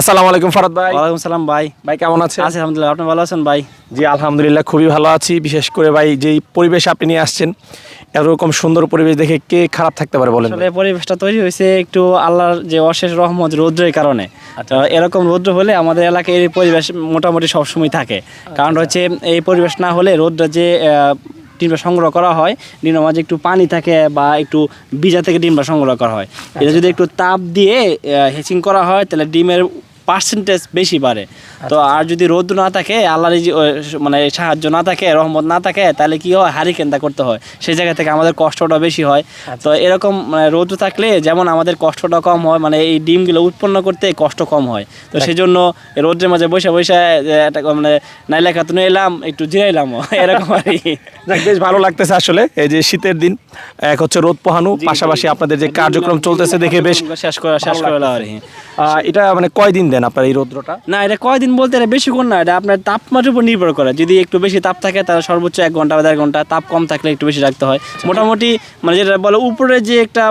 আসসালামু আলাইকুম ফরাদ ভাই। ওয়ালাইকুম সালাম ভাই। ভাই কেমন আছেন? আছি আলহামদুলিল্লাহ। আপনি ভালো আছেন ভাই? জি আলহামদুলিল্লাহ খুবই ভালো আছি। বিশেষ করে ভাই যেই পরিবেশ আপনি নিয়ে আসছেন এরকম সুন্দর পরিবেশ দেখে কে খারাপ থাকতে পারে বলেন আসলে পরিবেশটা তৈরি হয়েছে একটু আল্লাহর যে অশেষ রহমত রৌদ্রের কারণে। তো এরকম রৌদ্র হলে আমাদের এলাকায় এই পরিবেশ মোটামুটি সবসময় থাকে। কারণ হচ্ছে এই পরিবেশ না হলে রৌদ্র যে ডিমটা সংগ্রহ করা হয় ডিমের মাঝে একটু পানি থাকে বা একটু বীজা থেকে ডিমটা সংগ্রহ করা হয়। এটা যদি একটু তাপ দিয়ে হেচিং করা হয় তাহলে ডিমের পার্সেন্টেজ বেশি বাড়ে। তো আর যদি রোদ না থাকে আল্লাহর মানে সাহায্য না থাকে রহমত না থাকে তাহলে কি হয়? হারি হারিকেনটা করতে হয়। সেই জায়গা থেকে আমাদের কষ্টটা বেশি হয়। তো এরকম মানে রোদ থাকলে যেমন আমাদের কষ্টটা কম হয় মানে এই ডিমগুলো উৎপন্ন করতে কষ্ট কম হয়। তো সেই জন্য এই রোদ্রের মাঝে বসে বসে একটা মানে নাইলা খাতুনে এলাম একটু জিরাইলাম এরকম আর কি। বেশ ভালো লাগতেছে আসলে এই যে শীতের দিন। এক হচ্ছে রোদ পোহানো পাশাপাশি আপনাদের যে কার্যক্রম চলতেছে দেখে বেশ শেষ করে শেষ করে আর এটা মানে কয়দিন দেন? আপনার এই রৌদ্রটা? না এটা কয়দিন বলতে এটা বেশিক্ষণ না এটা আপনার তাপমাত্রার উপর নির্ভর করে। যদি একটু বেশি তাপ থাকে তাহলে সর্বোচ্চ এক ঘণ্টা বা দেড় ঘণ্টা তাপ কম থাকলে একটু বেশি রাখতে হয়। মোটামুটি মানে যেটা বলে উপরে যে একটা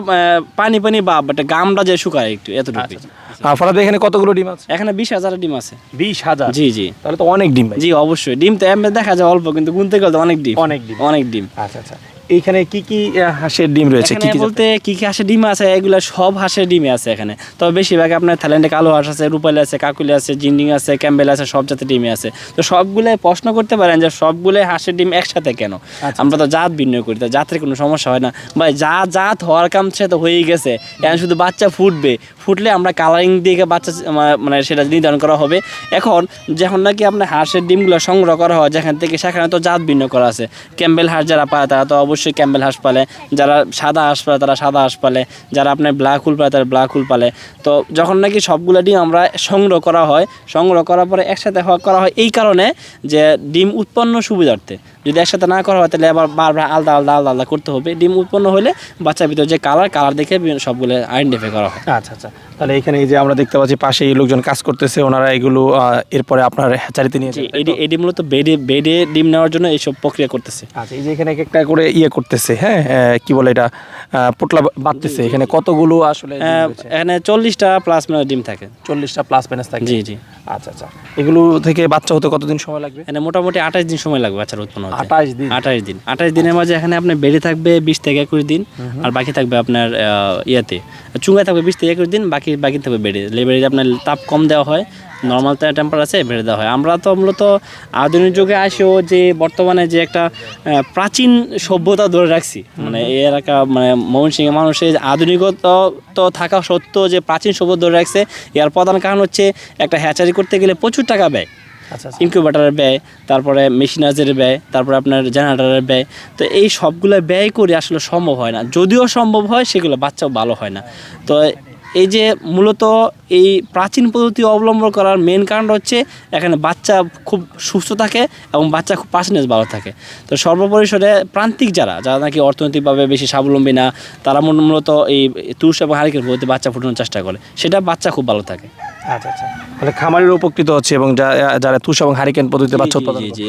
পানি পানি বা একটা গামটা যে শুকায় একটু এতটুকু আহ, এখানে কতগুলো ডিম আছে? এখানে বিশ হাজার ডিম আছে। বিশ হাজার? জি জি। তাহলে তো অনেক ডিম জি অবশ্যই। ডিম তো এমনি দেখা যায় অল্প কিন্তু গুনতে গেলে তো অনেক ডিম। অনেক ডিম। অনেক ডিম। আচ্ছা আচ্ছা। এইখানে কি কি হাঁসের ডিম রয়েছে? কি বলতে কি কি হাঁসের ডিম আছে এগুলো সব হাঁসের ডিমে আছে এখানে। তবে বেশিরভাগ আপনার থাইল্যান্ডে কালো হাঁস আছে রূপালি আছে কাকুলি আছে জিন্ডিং আছে ক্যাম্বেল আছে সব জাতের ডিমে আছে। তো সবগুলো প্রশ্ন করতে পারেন যে সবগুলো হাঁসের ডিম একসাথে কেন? আমরা তো জাত ভিন্ন করি তো জাতের কোনো সমস্যা হয় না। ভাই যা জাত হওয়ার কাম সে তো হয়েই গেছে। এখন শুধু বাচ্চা ফুটবে। ফুটলে আমরা কালারিং দিয়ে বাচ্চা মানে সেটা নির্ধারণ করা হবে। এখন যখন নাকি আপনার হাঁসের ডিমগুলো সংগ্রহ করা হয় যেখান থেকে সেখানে তো জাত ভিন্ন করা আছে। ক্যাম্বেল হাঁস যারা পায় তারা তো অবশ্যই ক্যাম্বেল হাঁস পালে, যারা সাদা হাঁস পালে তারা সাদা হাঁস পালে, যারা আপনার ব্ল্যাক হুল পালে তারা ব্ল্যাক হুল পালে। তো যখন নাকি সবগুলো ডিম আমরা সংগ্রহ করা হয়, সংগ্রহ করার পরে একসাথে করা হয়, এই কারণে যে ডিম উৎপন্ন সুবিধার্থে। যদি একসাথে না করা হয় তাহলে আবার বারবার আলাদা আলাদা আলাদা আলাদা করতে হবে। ডিম উৎপন্ন হলে বাচ্চার ভিতরে যে কালার কালার দেখে সবগুলো আইডেন্টিফাই করা হয়। আচ্ছা আচ্ছা। তাহলে এখানে এই যে আমরা দেখতে পাচ্ছি পাশে এই লোকজন কাজ করতেছে ওনারা এগুলো এরপরে আপনার হ্যাচারিতে নিয়ে তো? এডি মূলত বেডে বেডে ডিম নেওয়ার জন্য এইসব প্রক্রিয়া করতেছে। আচ্ছা এই যে এখানে এক একটা করে ইয়ে করতেছে হ্যাঁ? কি বলে এটা? পোটলা বাঁধতেছে। এখানে কতগুলো আসলে রয়েছে? এখানে চল্লিশটা প্লাস মানে ডিম থাকে। চল্লিশটা প্লাস প্যানেস থাকে? জি জি। আচ্ছা আচ্ছা। এগুলো থেকে বাচ্চা হতে কতদিন সময় লাগবে? এখানে মোটামুটি আঠাশ দিন সময় লাগবে বাচ্চার উৎপন্ন আঠাশ দিন। আঠাশ দিন। আঠাশ দিনের মাঝে এখানে আপনার বেড়ে থাকবে বিশ থেকে একুশ দিন আর বাকি থাকবে আপনার ইয়েতে। চুঙ্গায় থাকবে বিশ থেকে একুশ দিন বাকি বাকি থাকবে বেড়ে। লেবারে আপনার তাপ কম দেওয়া হয় নর্মাল টেম্পার আছে বেড়ে দেওয়া হয়। আমরা তো মূলত আধুনিক যুগে আসেও যে বর্তমানে যে একটা প্রাচীন সভ্যতা ধরে রাখছি মানে এই এলাকা মানে ময়মনসিংহের মানুষের আধুনিকতা তো থাকা সত্ত্বেও যে প্রাচীন সভ্যতা ধরে রাখছে এর প্রধান কারণ হচ্ছে একটা হ্যাচারি করতে গেলে প্রচুর টাকা ব্যয়। ইনকিউবেটারের ব্যয়, তারপরে মেশিনাজের ব্যয়, তারপরে আপনার জেনারেটারের ব্যয়। তো এই সবগুলো ব্যয় করে আসলে সম্ভব হয় না। যদিও সম্ভব হয়, সেগুলো বাচ্চাও ভালো হয় না। তো এই যে মূলত এই প্রাচীন পদ্ধতি অবলম্বন করার মেন কারণ হচ্ছে, এখানে বাচ্চা খুব সুস্থ থাকে এবং বাচ্চা খুব পার্সেন্টেজ ভালো থাকে। তো সর্বপরিসরে প্রান্তিক যারা যারা নাকি অর্থনৈতিকভাবে বেশি স্বাবলম্বী না, তারা মূল- মূলত এই তুষ এবং হারিকের পদ্ধতি বাচ্চা ফুটানোর চেষ্টা করে। সেটা বাচ্চা খুব ভালো থাকে। আচ্ছা আচ্ছা। মানে খামারের উপকৃত হচ্ছে এবং যারা তুষ এবং হারিকেন পদ্ধতিতে বাচ্চা উৎপাদন জি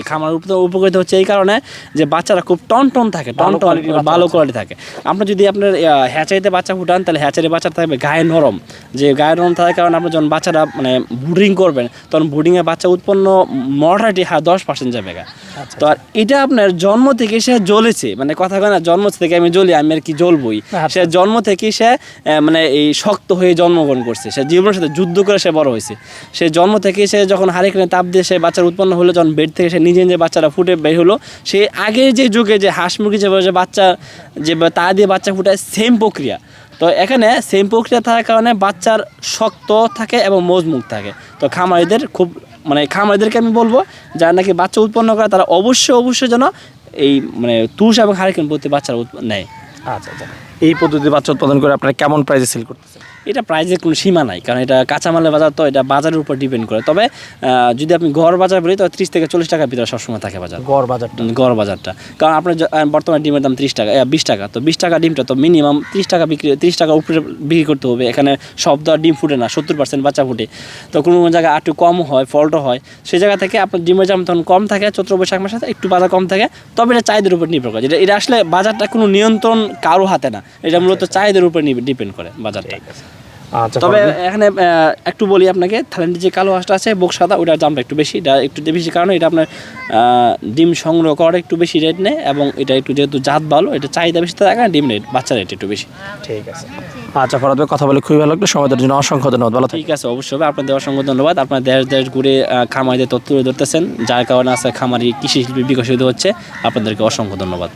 উপকৃত হচ্ছে এই কারণে যে বাচ্চারা খুব টন টন থাকে টন টন ভালো কোয়ালিটি থাকে। আমরা যদি আপনার হ্যাচারিতে বাচ্চা ফুটান তাহলে হ্যাচারি বাচ্চা থাকবে গায়ে নরম। যে গায়ে নরম থাকার কারণে আপনার যখন বাচ্চারা মানে বুডিং করবেন তখন বাচ্চা উৎপন্ন মর্টালিটি দশ পার্সেন্ট যাবে আচ্ছা, তো আর এটা আপনার জন্ম থেকে সে জ্বলেছে। মানে কথা কয় না জন্ম থেকে আমি জ্বলি আমি আর কি জ্বলবই। সে জন্ম থেকে সে মানে এই শক্ত হয়ে জন্মগ্রহণ করছে। সে জীবনের সাথে যুদ্ধ করে সে বড় হয়েছে। সে জন্ম থেকে সে যখন হারিকেনে তাপ দিয়ে সে বাচ্চার উৎপন্ন হলো, যখন বেড থেকে সে নিজে নিজে বাচ্চারা ফুটে বের হলো, সে আগের যে যুগে যে হাঁস মুরগি যে বাচ্চা, যে তা দিয়ে বাচ্চা ফুটায় সেম প্রক্রিয়া। তো এখানে সেম প্রক্রিয়া থাকার কারণে বাচ্চার শক্ত থাকে এবং মজবুত থাকে। তো খামারিদের খুব মানে খামারিদেরকে আমি বলব, যারা নাকি বাচ্চা উৎপন্ন করে, তারা অবশ্যই অবশ্যই যেন এই মানে তুষ এবং হারিকেন প্রতি বাচ্চারা নেয়। আচ্ছা আচ্ছা। এই পদ্ধতিতে বাচ্চা উৎপাদন করে আপনারা কেমন প্রাইসে সেল করতেছেন? এটা প্রাইজের কোনো সীমা নাই কারণ এটা কাঁচামালের বাজার তো এটা বাজারের উপর ডিপেন্ড করে। তবে যদি আপনি গড় বাজার বলি তবে ত্রিশ থেকে চল্লিশ টাকার ভিতরে সবসময় থাকে বাজার। গড় বাজার গড় বাজারটা। কারণ আপনার বর্তমানে ডিমের দাম ত্রিশ টাকা বিশ টাকা। তো বিশ টাকা ডিমটা তো মিনিমাম ত্রিশ টাকা বিক্রি ত্রিশ টাকা উপরে বিক্রি করতে হবে। এখানে সব আর ডিম ফুটে না সত্তর পার্সেন্ট বাচ্চা ফুটে। তো কোনো কোনো জায়গায় একটু কম হয় ফল্টও হয়। সেই জায়গা থেকে আপনার ডিমের দাম তখন কম থাকে চৈত্র বৈশাখ মাসে একটু বাজার কম থাকে। তবে এটা চাহিদার উপর নির্ভর করে। যেটা এটা আসলে বাজারটা কোনো নিয়ন্ত্রণ কারও হাতে না। এটা মূলত চাহিদার উপর ডিপেন্ড করে বাজারটা। আচ্ছা তবে এখানে একটু বলি আপনাকে থাইল্যান্ডের যে কালো হাঁসটা আছে বোক সাদা ওটার দামটা একটু বেশি। এটা একটু বেশি কারণে এটা আপনার ডিম সংগ্রহ করার একটু বেশি রেট নেয় এবং এটা একটু যেহেতু জাত ভালো এটা চাহিদা বেশি থাকে ডিম রেট বাচ্চা রেট একটু বেশি। ঠিক আছে। আচ্ছা ফরাদ ভাই কথা বলে খুবই ভালো লাগল। সময় জন্য অসংখ্য ধন্যবাদ। ভালো ঠিক আছে অবশ্যই আপনাদের অসংখ্য ধন্যবাদ। আপনার দেশ দেশ ঘুরে খামারিদের তথ্য তুলে ধরতেছেন যার কারণে আছে খামারি কৃষি শিল্পী বিকশিত হচ্ছে। আপনাদেরকে অসংখ্য ধন্যবাদ।